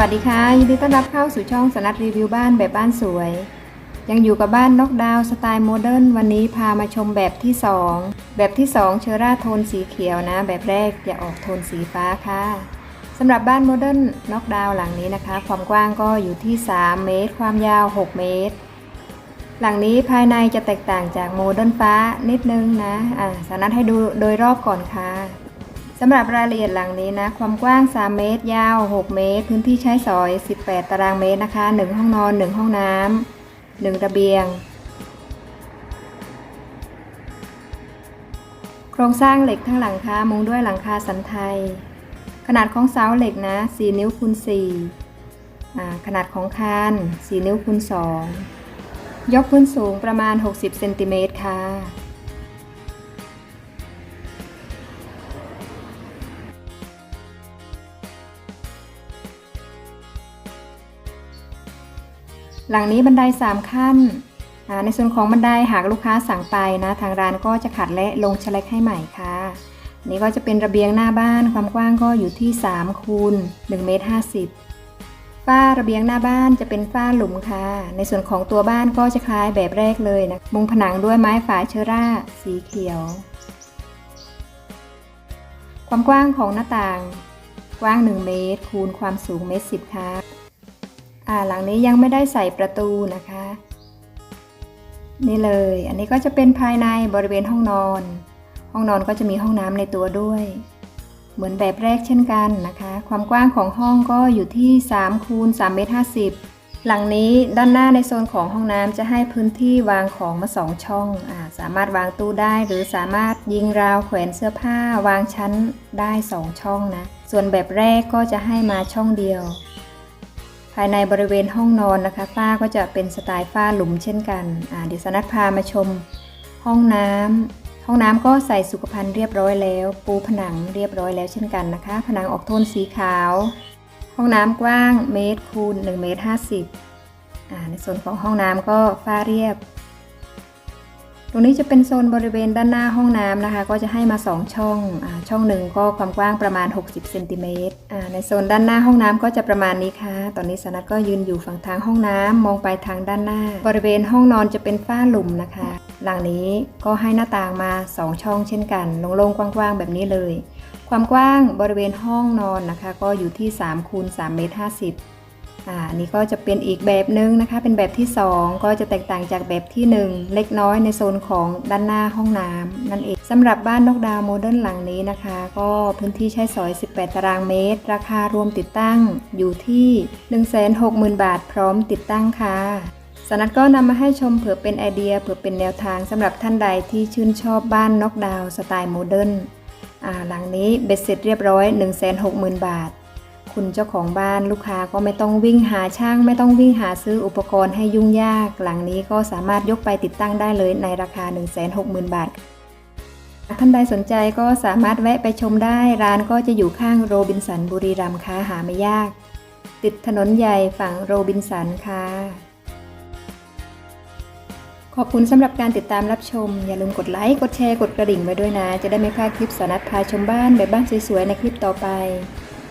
วัสดีค่ะ ยินดีต้อนรับเข้าสู่ช่องสนัดรีวิวบ้านแบบบ้านสวย ยังอยู่กับบ้านนอกดาวสไตล์โมเดิร์นวันนี้พามาชมแบบที่ 2 แบบที่ 2 เชอร่าโทนสีเขียวนะ แบบแรกจะออกโทนสีฟ้าค่ะสำหรับบ้านโมเดิร์นนอกดาวหลังนี้นะคะ ความกว้างก็อยู่ที่ 3 เมตร ความยาว 6 เมตร หลังนี้ภายในจะแตกต่างจากโมเดิร์นฟ้านิดนึงนะอ่าสนัดให้ดูโดยรอบก่อนค่ะ สำหรับรายละเอียดหลังนี้นะ ความกว้าง 3 เมตร ยาว 6 เมตร พื้นที่ใช้สอย 18 ตารางเมตรนะคะ 1 ห้องนอน 1 ห้องน้ำ1ระเบียง โครงสร้างเหล็กทั้งหลังคา มุงด้วยหลังคาสันไทย ขนาดของเสาเหล็กนะ 4 นิ้วคูณ4ขนาดของคาน 4 นิ้วคูณ2ยกพื้นสูงประมาณ 60 เซนติเมตรค่ะ หลังนี้บันได 3 ขั้น ในส่วนของบันไดหากลูกค้าสั่งไปนะ ทางร้านก็จะขัดและลงชะเล็กให้ใหม่ค่ะ นี่ก็จะเป็นระเบียงหน้าบ้านความกว้างก็อยู่ที่3คูณ1เมตร50ฝ้าระเบียงหน้าบ้านจะเป็นฝ้าหลุมค่ะ ในส่วนของตัวบ้านก็จะคล้ายแบบแรกเลยนะ มุงผนังด้วยไม้ฝาเชอร่า สีเขียว ความกว้างของหน้าต่างกว้าง 1 เมตร คูณความสูงเมตรสิบค่ะ อ่าหลังนี้ยังไม่ได้ใส่ประตูนะคะ นี่เลย อันนี้ก็จะเป็นภายในบริเวณห้องนอน ห้องนอนก็จะมีห้องน้ำในตัวด้วย เหมือนแบบแรกเช่นกันนะคะ ความกว้างของห้องก็อยู่ที่3คูณ3เมตร50 หลังนี้ด้านหน้าในโซนของห้องน้ำจะให้พื้นที่วางของมาสองช่องอาสามารถวางตู้ได้ หรือสามารถยิงราวแขวนเสื้อผ้าวางชั้นได้สองช่องนะ ส่วนแบบแรกก็จะให้มาช่องเดียว ภายในบริเวณห้องนอนนะคะ ฝ้าก็จะเป็นสไตล์ฝ้าหลุมเช่นกันอ่าเดี๋ยวสนัดพามาชมห้องน้ำห้องน้ำก็ใส่สุขภัณฑ์เรียบร้อยแล้ว ปูผนังเรียบร้อยแล้วเช่นกันนะคะ ผนังออกโทนสีขาว ห้องน้ำกว้างเมตรคูณ1เมตร50อ่าในส่วนของห้องน้ำก็ฝ้าเรียบ รงนี้จะเป็นโซนบริเวณด้านหน้าห้องน้ำนะคะ ก็จะให้มา 2 ช่องอช่องหนึ่งก็ความกว้างประมาณ 60เซนติเมตรในโซนด้านหน้าห้องน้ำก็จะประมาณนี้ค่ะ ตอนนี้สนัดก็ยืนอยู่ฝั่งทางห้องน้ำมองไปทางด้านหน้า บริเวณห้องนอนจะเป็นฝ้าหลุมนะคะ หลังนี้ก็ให้หน้าต่างมา 2 ช่องเช่นกันโล่งๆกว้างๆแบบนี้เลย ความกว้างบริเวณห้องนอนนะคะ ก็อยู่ที่3คูณ3เมตร50 อ่าอันนี้ก็จะเป็นอีกแบบนึงนะคะ เป็นแบบที่ 2 ก็จะแตกต่างจากแบบที่ 1 เล็กน้อยในโซนของด้านหน้าห้องน้ำนั่นเองสำหรับบ้านนกดาวโมเดิร์นหลังนี้นะคะ ก็พื้นที่ใช้สอย 18 ตารางเมตร ราคารวมติดตั้งอยู่ที่ 160,000 บาท พร้อมติดตั้งค่ะสนัดก็นำมาให้ชมเผื่อเป็นไอเดียเผื่อเป็นแนวทางสำหรับท่านใดที่ชื่นชอบบ้านนกดาวสไตล์โมเดิร์นอ่าหลังนี้เบ็ดเสร็จเรียบร้อย 160,000 บาท คุณเจ้าของบ้านลูกค้าก็ไม่ต้องวิ่งหาช่าง ไม่ต้องวิ่งหาซื้ออุปกรณ์ให้ยุ่งยาก หลังนี้ก็สามารถยกไปติดตั้งได้เลยในราคา 160,000 บาทท่านใดสนใจก็สามารถแวะไปชมได้ร้านก็จะอยู่ข้างโรบินสันบุรีรัมย์ค่ะหาไม่ยาก ติดถนนใหญ่ฝั่งโรบินสันค่ะ ขอบคุณสำหรับการติดตามรับชม อย่าลืมกดไลค์ กดแชร์ กดกระดิ่งไว้ด้วยนะ จะได้ไม่พลาดคลิปสานัดพาชมบ้านแบบบ้านสวยๆในคลิปต่อไป